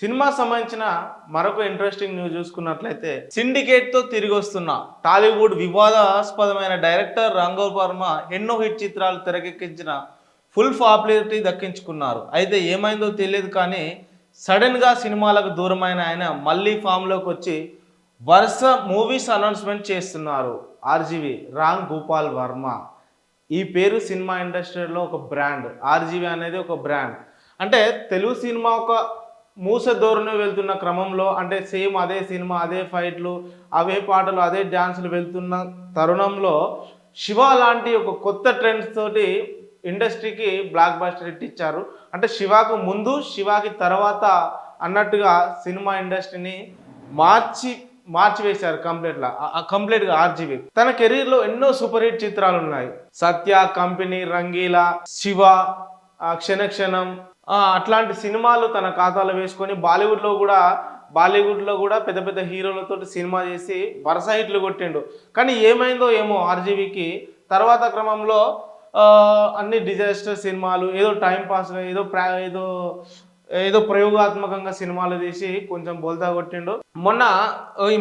Cinema సంబంధించిన మరొక interesting news చూసుకున్నట్లయితే సిండికేట్తో తిరిగి వస్తున్న టాలీవుడ్ వివాదాస్పదమైన డైరెక్టర్ రంగో వర్మ ఎన్నో హిట్ చిత్రాలు తెరకెక్కించిన ఫుల్ పాపులారిటీ దక్కించుకున్నారు. అయితే ఏమైందో తెలియదు కానీ సడన్గా సినిమాలకు దూరమైన ఆయన మళ్ళీ ఫామ్లోకి వచ్చి వరుస మూవీస్ అనౌన్స్మెంట్ చేస్తున్నారు ఆర్జీవి రామ్ గోపాల్ వర్మ. ఈ పేరు సినిమా ఇండస్ట్రీలో ఒక బ్రాండ్ ఆర్జీవి అనేది ఒక బ్రాండ్ అంటే తెలుగు సినిమా ఒక మూస ధోరణి వెళ్తున్న క్రమంలో అంటే సేమ్ అదే సినిమా అదే ఫైట్లు అవే పాటలు అదే డ్యాన్సులు వెళ్తున్న తరుణంలో శివ లాంటి ఒక కొత్త ట్రెండ్స్ తోటి ఇండస్ట్రీకి బ్లాక్ బాస్టర్ హిట్ ఇచ్చారు. అంటే శివాకు ముందు శివాకి తర్వాత అన్నట్టుగా సినిమా ఇండస్ట్రీని మార్చి మార్చి వేశారు కంప్లీట్గా కంప్లీట్గా ఆర్జీవి. తన కెరీర్లో ఎన్నో సూపర్ హిట్ చిత్రాలు ఉన్నాయి సత్య కంపెనీ రంగీలా శివ క్షణక్షణం అట్లాంటి సినిమాలు తన ఖాతాలో వేసుకొని బాలీవుడ్లో కూడా బాలీవుడ్లో కూడా పెద్ద పెద్ద హీరోలతో సినిమా చేసి వరుస హిట్లు కొట్టిండు. కానీ ఏమైందో ఏమో ఆర్జీవికి తర్వాత క్రమంలో అన్ని డిజాస్టర్ సినిమాలు ఏదో టైం పాస్గా ఏదో ప్రా ఏదో ఏదో ప్రయోగాత్మకంగా సినిమాలు తీసి కొంచెం బోల్తా కొట్టిండు. మొన్న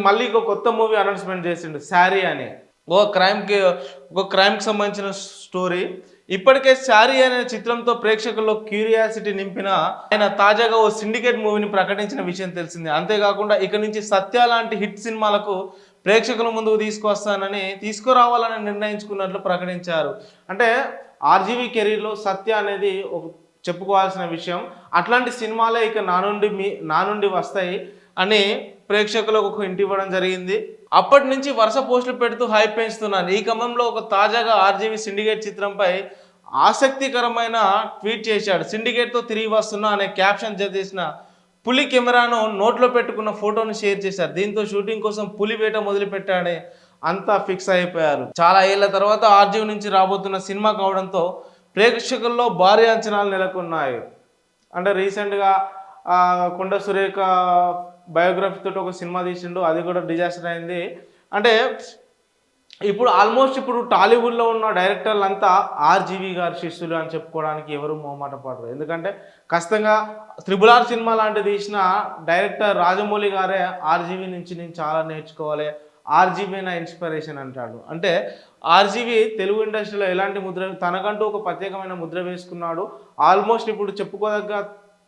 మళ్ళీ ఇంకో కొత్త మూవీ అనౌన్స్మెంట్ చేసిండు శారీ అని. ఓ క్రైమ్కి ఒక క్రైమ్కి సంబంధించిన స్టోరీ ఇప్పటికే శారీ అనే చిత్రంతో ప్రేక్షకుల్లో క్యూరియాసిటీ నింపిన ఆయన తాజాగా ఓ సిండికేట్ మూవీని ప్రకటించిన విషయం తెలిసింది. అంతేకాకుండా ఇక నుంచి సత్య లాంటి హిట్ సినిమాలకు ప్రేక్షకుల ముందుకు తీసుకొస్తానని తీసుకురావాలని నిర్ణయించుకున్నట్లు ప్రకటించారు. అంటే ఆర్జీవీ కెరీర్లో సత్య అనేది ఒక చెప్పుకోవాల్సిన విషయం. అట్లాంటి సినిమాలే ఇక నా నుండి మీ నా నుండి వస్తాయి అని ప్రేక్షకులకు ఒక ఇంటి ఇవ్వడం జరిగింది. అప్పటి నుంచి వరుస పోస్టులు పెడుతూ హైప్ పెంచుతున్నాను. ఈ క్రమంలో ఒక తాజాగా ఆర్జీవి సిండికేట్ చిత్రంపై ఆసక్తికరమైన ట్వీట్ చేశాడు. సిండికేట్తో తిరిగి వస్తున్నా అనే క్యాప్షన్ చేసిన పులి కెమెరాను నోట్లో పెట్టుకున్న ఫోటోను షేర్ చేశారు. దీంతో షూటింగ్ కోసం పులి వేట మొదలుపెట్టాడే అంతా ఫిక్స్ అయిపోయారు. చాలా ఏళ్ళ తర్వాత ఆర్జీవి నుంచి రాబోతున్న సినిమా కావడంతో ప్రేక్షకుల్లో భారీ అంచనాలు నెలకొన్నాయి. అంటే రీసెంట్గా కొండ సురేఖ బయోగ్రఫీ తోటి ఒక సినిమా తీసిండు అది కూడా డిజాస్టర్ అయింది. అంటే ఇప్పుడు ఆల్మోస్ట్ ఇప్పుడు టాలీవుడ్లో ఉన్న డైరెక్టర్లు అంతా ఆర్జీవి గారి శిష్యులు అని చెప్పుకోవడానికి ఎవరు మొహమాట పడరు. ఎందుకంటే ఖచ్చితంగా త్రిబుల్ ఆర్ సినిమా లాంటిది తీసిన డైరెక్టర్ రాజమౌళి గారే ఆర్జీవి నుంచి నేను చాలా నేర్చుకోవాలి ఆర్జీవి నా ఇన్స్పిరేషన్ అంటాడు. అంటే ఆర్జీవి తెలుగు ఇండస్ట్రీలో ఎలాంటి ముద్ర తనకంటూ ఒక ప్రత్యేకమైన ముద్ర వేసుకున్నాడు. ఆల్మోస్ట్ ఇప్పుడు చెప్పుకోదగ్గ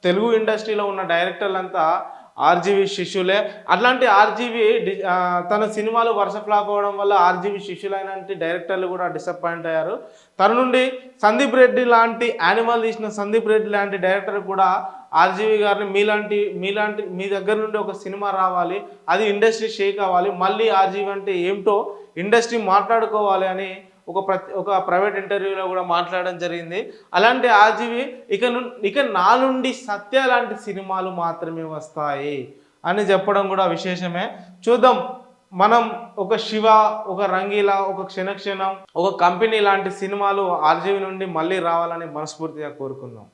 తెలుగు ఇండస్ట్రీలో ఉన్న డైరెక్టర్లంతా ఆర్జీవి శిష్యులే. అట్లాంటి ఆర్జీవి డి- తన సినిమాలు వరుస ఫ్లాప్ అవ్వడం వల్ల ఆర్జీవి శిష్యులైన డైరెక్టర్లు కూడా డిసప్పాయింట్ అయ్యారు. తన నుండి సందీప్ రెడ్డి లాంటి యానిమల్ తీసిన సందీప్ రెడ్డి లాంటి డైరెక్టర్ కూడా ఆర్జీవి గారిని మీలాంటి మీలాంటి మీ దగ్గర నుండి ఒక సినిమా రావాలి అది ఇండస్ట్రీ షేక్ అవ్వాలి మళ్ళీ ఆర్జీవి అంటే ఏమిటో ఇండస్ట్రీ మాట్లాడుకోవాలి అని ఒక ప్రతి ఒక ప్రైవేట్ ఇంటర్వ్యూలో కూడా మాట్లాడడం జరిగింది. అలాంటి ఆర్జీవి ఇక ఇక నా నుండి సత్య లాంటి సినిమాలు మాత్రమే వస్తాయి అని చెప్పడం కూడా విశేషమే. చూద్దాం. మనం ఒక శివ ఒక రంగీలా ఒక క్షణక్షణం ఒక కంపెనీ లాంటి సినిమాలు ఆర్జీవి నుండి మళ్ళీ రావాలని మనస్ఫూర్తిగా కోరుకుందాం.